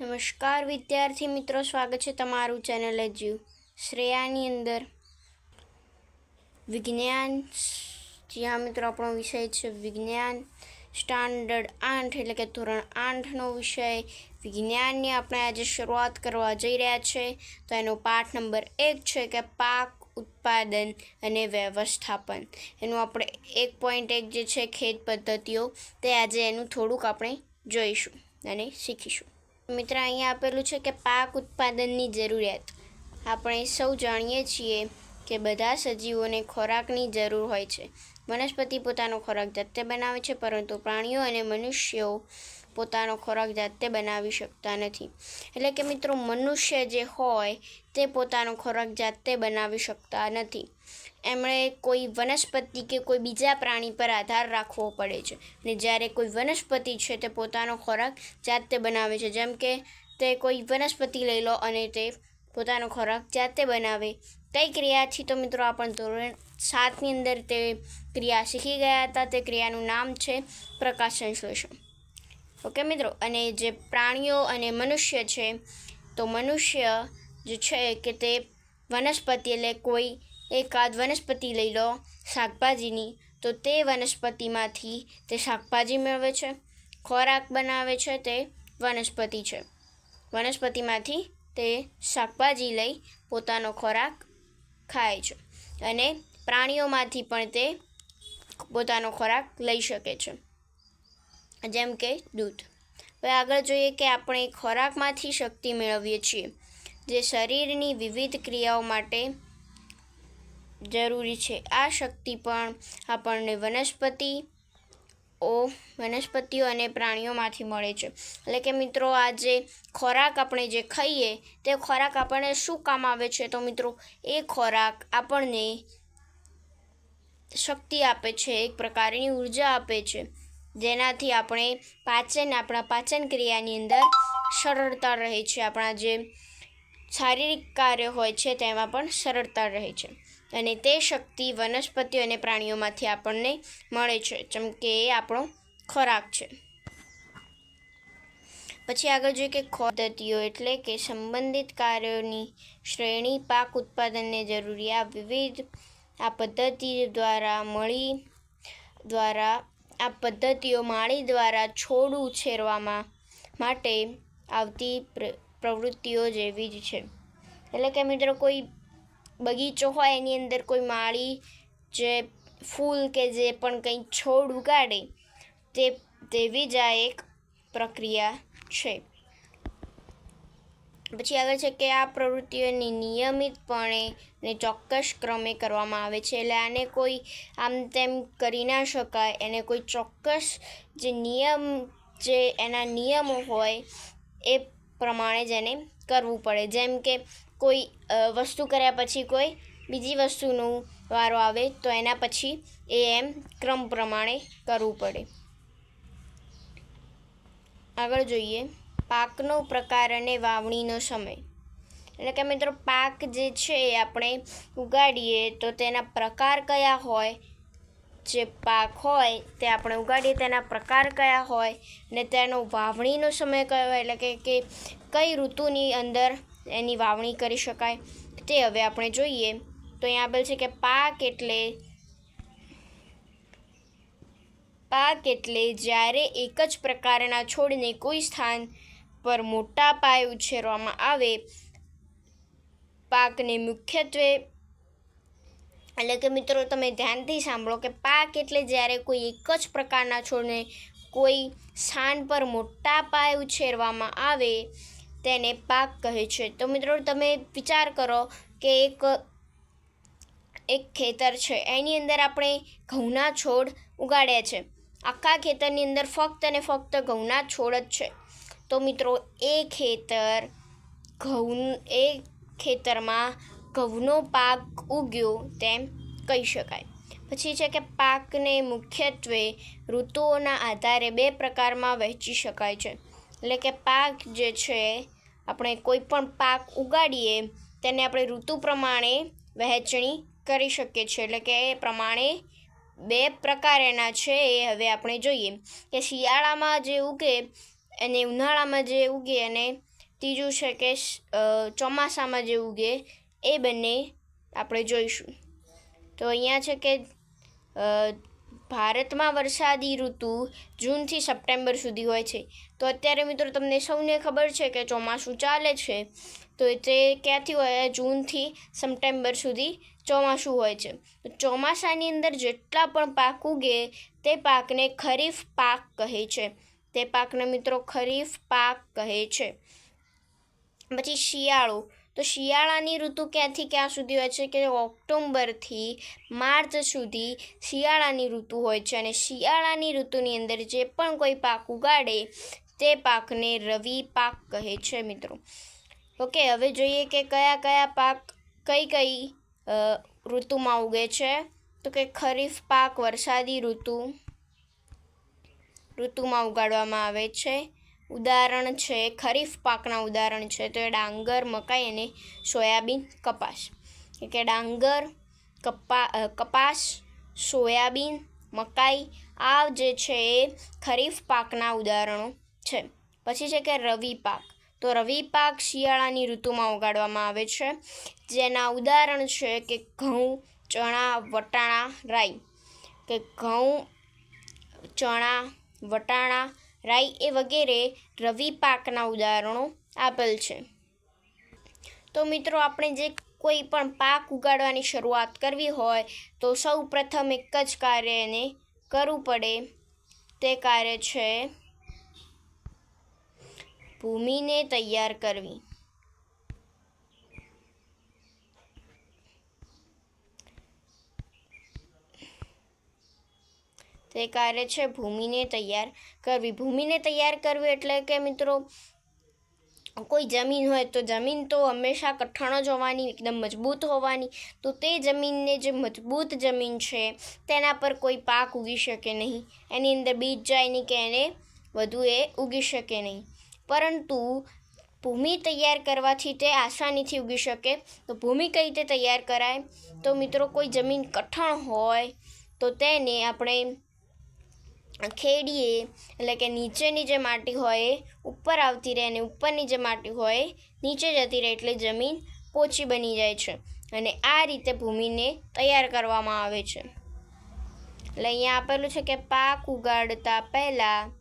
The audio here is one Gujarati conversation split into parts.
નમસ્કાર, વિદ્યાર્થી મિત્રો. સ્વાગત છે તમારું ચેનલ એજ્યુ. શ્રેયાની અંદર વિજ્ઞાન જ્યાં મિત્રો, આપણો વિષય છે વિજ્ઞાન. સ્ટાન્ડર્ડ આઠ, એટલે કે ધોરણ આઠનો વિષય. વિજ્ઞાનની આપણે આજે શરૂઆત કરવા જઈ રહ્યા છે. તો એનો પાઠ નંબર એક છે કે પાક ઉત્પાદન અને વ્યવસ્થાપન. એનું આપણે એક પોઈન્ટ એક જે છે ખેત પદ્ધતિઓ, તે આજે એનું થોડુંક આપણે જોઈશું અને શીખીશું. મિત્ર અહીંયા આપેલું છે કે પાક ઉત્પાદનની જરૂરિયાત. આપણે સૌ જાણીએ છીએ કે બધા સજીવોને ખોરાકની જરૂર હોય છે. વનસ્પતિ પોતાનો ખોરાક જાતે બનાવે છે, પરંતુ પ્રાણીઓ અને મનુષ્યો પોતાનો ખોરાક જાતે બનાવી શકતા નથી. એટલે કે મિત્રો, મનુષ્ય જે હોય તે પોતાનો ખોરાક જાતે બનાવી શકતા નથી. એમણે કોઈ વનસ્પતિ કે કોઈ બીજા પ્રાણી પર આધાર રાખવો પડે છે. અને જ્યારે કોઈ વનસ્પતિ છે તે પોતાનો ખોરાક જાતે બનાવે છે, જેમ કે તે કોઈ વનસ્પતિ લઈ લો અને તે પોતાનો ખોરાક જાતે બનાવે. કઈ ક્રિયાથી તો મિત્રો આપણે ધોરણ સાતની અંદર તે ક્રિયા શીખી ગયા હતા. તે ક્રિયાનું નામ છે પ્રકાશ સંશ્લેષણ. ઓકે મિત્રો, અને જે પ્રાણીઓ અને મનુષ્ય છે, તો મનુષ્ય જે છે કે તે વનસ્પતિ એટલે કોઈ એકાદ વનસ્પતિ લઈ લો શાકભાજીની, તો તે વનસ્પતિમાંથી તે શાકભાજી મેળવે છે. ખોરાક બનાવે છે તે વનસ્પતિ છે. વનસ્પતિમાંથી તે શાકભાજી લઈ પોતાનો ખોરાક ખાય છે અને પ્રાણીઓમાંથી પણ તે પોતાનો ખોરાક લઈ શકે છે. જેમ કે દૂધ. હવે આગળ જોઈએ કે આપણે ખોરાકમાંથી શક્તિ મેળવીએ છીએ જે શરીરની વિવિધ ક્રિયાઓ માટે જરૂરી છે. આ શક્તિ પણ આપણને વનસ્પતિ ઓ વનસ્પતિઓ અને પ્રાણીઓમાંથી મળે છે. એટલે કે મિત્રો, આ જે ખોરાક આપણે જે ખાઈએ, તે ખોરાક આપણને શું કામ આવે છે? તો મિત્રો, એ ખોરાક આપણને શક્તિ આપે છે, એક પ્રકારની ઊર્જા આપે છે. જેનાથી આપણે પાચન, આપણા પાચન ક્રિયાની અંદર સરળતા રહે છે. આપણા જે શારીરિક કાર્ય હોય છે, તેમાં પણ સરળતા રહે છે. અને તે શક્તિ વનસ્પતિઓ અને પ્રાણીઓમાંથી આપણને મળે છે, જેમ કે એ આપણો ખોરાક છે. પછી આગળ જોઈએ કે પદ્ધતિઓ એટલે કે સંબંધિત કાર્યોની શ્રેણી, પાક ઉત્પાદનને જરૂરી આ વિવિધ આ પદ્ધતિ દ્વારા મળી દ્વારા આ પદ્ધતિઓ માળી દ્વારા છોડ ઉછેરવામાં માટે આવતી પ્ર- પ્રવૃત્તિઓ જેવી જ છે. એટલે કે મિત્રો કોઈ બગીચો હોય, એની અંદર કોઈ માળી જે ફૂલ કે જે પણ કંઈ છોડ ઉગાડે, તે તેવી જ આ એક પ્રક્રિયા છે. પછી આવે છે કે આ પ્રવૃત્તિઓની નિયમિતપણે ને ચોક્કસ ક્રમે કરવામાં આવે છે. એટલે આને કોઈ આમ તેમ કરી ના શકાય. એને કોઈ ચોક્કસ જે નિયમ જે એના નિયમો હોય, એ પ્રમાણે જ એને કરવું પડે. જેમ કે કોઈ વસ્તુ કર્યા પછી કોઈ બીજી વસ્તુનું વારો આવે તો એના પછી એ એમ ક્રમ પ્રમાણે કરવું પડે. આગળ જોઈએ. પાકનો પ્રકાર અને વાવણીનો સમય. એટલે કે મિત્રો, પાક જે છે એ આપણે ઉગાડીએ તો તેના પ્રકાર કયા હોય, જે પાક હોય તે આપણે ઉગાડીએ તેના પ્રકાર કયા હોય ને તેનો વાવણીનો સમય કયો એટલે કે કઈ ઋતુની અંદર એની વાવણી કરી શકાય. તે હવે આપણે જોઈએ. તો અહીં આપેલ છે કે પાક એટલે પાક એટલે જ્યારે એક જ પ્રકારના છોડને કોઈ સ્થાન પર મોટા પાયે ઉછેરવામાં આવે, પાકને મુખ્યત્વે એટલે કે મિત્રો તમે ધ્યાનથી સાંભળો કે પાક એટલે જ્યારે કોઈ એક જ પ્રકારના છોડને કોઈ સ્થાન પર મોટા પાયે ઉછેરવામાં આવે તેને પાક કહે છે. તો મિત્રો, તમે વિચાર કરો કે એક એક ખેતર છે. એની અંદર આપણે ઘઉંના છોડ ઉગાડ્યા છે. આખા ખેતરની અંદર ફક્ત અને ફક્ત ઘઉંના છોડ જ છે. તો મિત્રો, એ ખેતર ઘઉં, એ ખેતરમાં ઘઉંનો પાક ઉગ્યો તેમ કહી શકાય. પછી છે કે પાકને મુખ્યત્વે ઋતુઓના આધારે બે પ્રકારમાં વહેંચી શકાય છે. એટલે કે પાક જે છે આપણે કોઈ પણ પાક ઉગાડીએ, તેને આપણે ઋતુ પ્રમાણે વહેંચણી કરી શકીએ છીએ. એટલે કે એ પ્રમાણે બે પ્રકાર એના છે એ હવે આપણે જોઈએ. કે શિયાળામાં જે ઉગે અને ઉનાળામાં જે ઉગે અને ત્રીજું છે કે ચોમાસામાં જે ઉગે, એ બંને આપણે જોઈશું. તો અહીંયા છે કે ભારતમાં વરસાદી ઋતુ જૂનથી સપ્ટેમ્બર સુધી હોય છે. તો અત્યારે મિત્રો તમને સૌને ખબર છે કે ચોમાસું ચાલે છે. તો તે ક્યાંથી હોય? જૂનથી સપ્ટેમ્બર સુધી ચોમાસું હોય છે. તો ચોમાસાની અંદર જેટલા પણ પાક ઉગે, તે પાકને ખરીફ પાક કહે છે. તે પાકને મિત્રો ખરીફ પાક કહે છે. પછી શિયાળો. તો શિયાળાની ઋતુ ક્યાંથી ક્યાં સુધી હોય છે કે ઓક્ટોબરથી માર્ચ સુધી શિયાળાની ઋતુ હોય છે અને શિયાળાની ઋતુની અંદર જે પણ કોઈ પાક ઉગાડે તે પાકને રવિ પાક કહે છે મિત્રો. ઓકે, હવે જોઈએ કે કયા કયા પાક કઈ કઈ ઋતુમાં ઉગે છે. તો કે ખરીફ પાક, વરસાદી ઋતુ, ઋતુમાં ઉગાડવામાં આવે છે. ઉદાહરણ છે, ખરીફ પાકના ઉદાહરણ છે, તો એ ડાંગર, મકાઈ અને સોયાબીન કપાસ. કે ડાંગર, કપા કપાસ, સોયાબીન, મકાઈ આ જે છે એ ખરીફ પાકના ઉદાહરણો છે. પછી છે કે રવિ પાક. તો રવિ પાક શિયાળાની ઋતુમાં ઉગાડવામાં આવે છે. જેના ઉદાહરણ છે કે ઘઉં, ચણા, વટાણા, રાઈ. કે ઘઉં, ચણા, વટાણા રાઈ એ વગેરે રવિ પાકના ઉદાહરણો આપેલ છે. તો મિત્રો, આપણે જે કોઈ પણ પાક ઉગાડવાની શરૂઆત કરવી હોય, તો સૌ પ્રથમ એક જ કાર્ય એને કરવું પડે. તે કાર્ય છે ભૂમિને તૈયાર કરવી. તે કાર્ય છે ભૂમિને તૈયાર કરવી. ભૂમિને તૈયાર કરવી એટલે કે મિત્રો, કોઈ જમીન હોય તો જમીન તો હંમેશા કઠણ જ હોવાની, એકદમ મજબૂત હોવાની. તો તે જમીનને જે મજબૂત જમીન છે, તેના પર કોઈ પાક ઉગી શકે નહીં. એની અંદર બીજ જાય નહીં કે એને વધુ એ ઉગી શકે નહીં. પરંતુ ભૂમિ તૈયાર કરવાથી તે આસાનીથી ઉગી શકે. તો ભૂમિ કઈ રીતે તૈયાર કરાય? તો મિત્રો, કોઈ જમીન કઠણ હોય તો તેને આપણે ખેડીએ, એટલે કે નીચેની જે માટી હોય, ઉપર આવતી રહે અને ઉપરની જે માટી હોય, નીચે જતી રહે એટલે જમીન પોચી બની જાય છે. અને આ રીતે ભૂમિને તૈયાર કરવામાં આવે છે. એટલે અહીંયા આપેલું છે કે પાક ઉગાડતા પહેલાં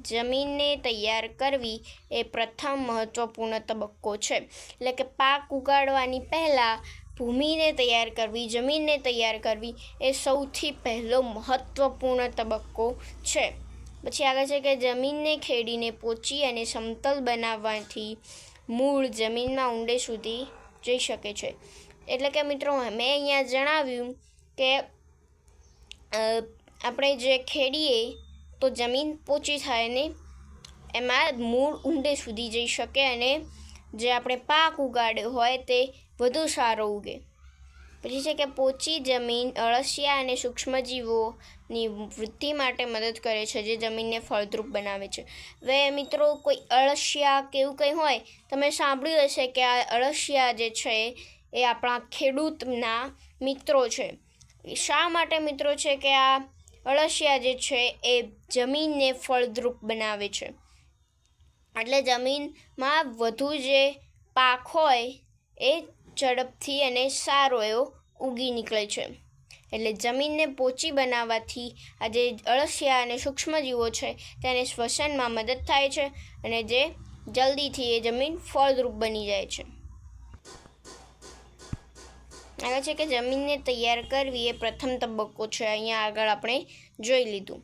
જમીનને તૈયાર કરવી એ પ્રથમ મહત્વપૂર્ણ તબક્કો છે. એટલે કે પાક ઉગાડવાની પહેલાં ભૂમિને તૈયાર કરવી, જમીનને તૈયાર કરવી એ સૌથી પહેલો મહત્ત્વપૂર્ણ તબક્કો છે. પછી આગળ છે કે જમીનને ખેડીને પોચી અને સમતલ બનાવવાથી મૂળ જમીનમાં ઊંડે સુધી જઈ શકે છે. એટલે કે મિત્રો, મેં અહીંયા જણાવ્યું કે આપણે જે ખેડીએ તો જમીન પોચી થાય ને એમાં મૂળ ઊંડે સુધી જઈ શકે અને જે આપણે પાક ઉગાડ્યો હોય તે વધુ સારો ઉગે. પછી છે કે પોચી, જમીન, અળસિયા અને સૂક્ષ્મજીવોની વૃદ્ધિ માટે મદદ કરે છે, જે જમીનને ફળદ્રુપ બનાવે છે. હવે મિત્રો, કોઈ અળસિયા કે એવું કંઈ હોય, તમે સાંભળ્યું હશે કે આ અળસિયા જે છે, એ આપણા ખેડૂતના મિત્રો છે. શા માટે મિત્રો છે કે આ અળસિયા જે છે, એ જમીનને ફળદ્રુપ બનાવે છે? એટલે જમીનમાં વધુ જે પાક હોય, એ ઝડપથી અને સારો એવો ઉગી નીકળે છે. એટલે જમીનને પોચી બનાવવાથી આ જે અળસિયા અને સૂક્ષ્મજીવો છે તેને શ્વસનમાં મદદ થાય છે અને જે જલ્દીથી એ જમીન ફળદ્રુપ બની જાય છે. આગળ છે કે જમીનને તૈયાર કરવી એ પ્રથમ તબક્કો છે. અહીંયા આગળ આપણે જોઈ લીધું.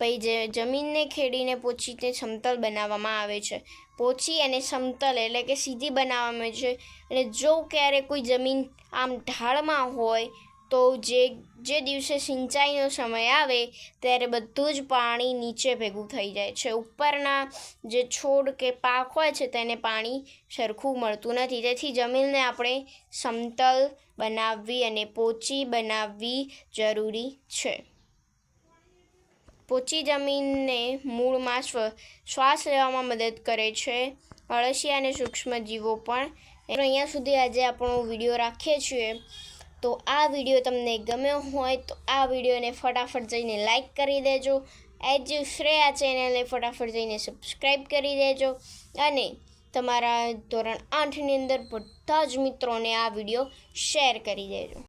પછી જે જમીનને ખેડીને પોચીને સમતલ બનાવવામાં આવે છે. પોચી અને સમતલ એટલે કે સીધી બનાવવામાં આવે છે. અને જો ક્યારે કોઈ જમીન આમ ઢાળમાં હોય, તો જે જે દિવસે સિંચાઈનો સમય આવે, ત્યારે બધું જ પાણી નીચે ભેગું થઈ જાય છે. ઉપરના જે છોડ કે પાક હોય છે, તેને પાણી સરખું મળતું નથી. તેથી જમીનને આપણે સમતલ બનાવવી અને પોચી બનાવવી જરૂરી છે. પોચી જમીનને મૂળમાં શ્વાસ લેવામાં મદદ કરે છે. અળસિયા અને સૂક્ષ્મજીવો પણ. અહીંયા સુધી આજે આપણો વીડિયો રાખીએ છીએ તો આ વીડિયો તમને ગમ્યો હોય તો આ વિડીયોને ફટાફટ જઈને લાઇક કરી દેજો. એજ શ્રેયા ચેનલને ફટાફટ જઈને સબસ્ક્રાઈબ કરી દેજો. અને તમારા ધોરણ આઠની અંદર બધા જ મિત્રોને આ વીડિયો શેર કરી દેજો.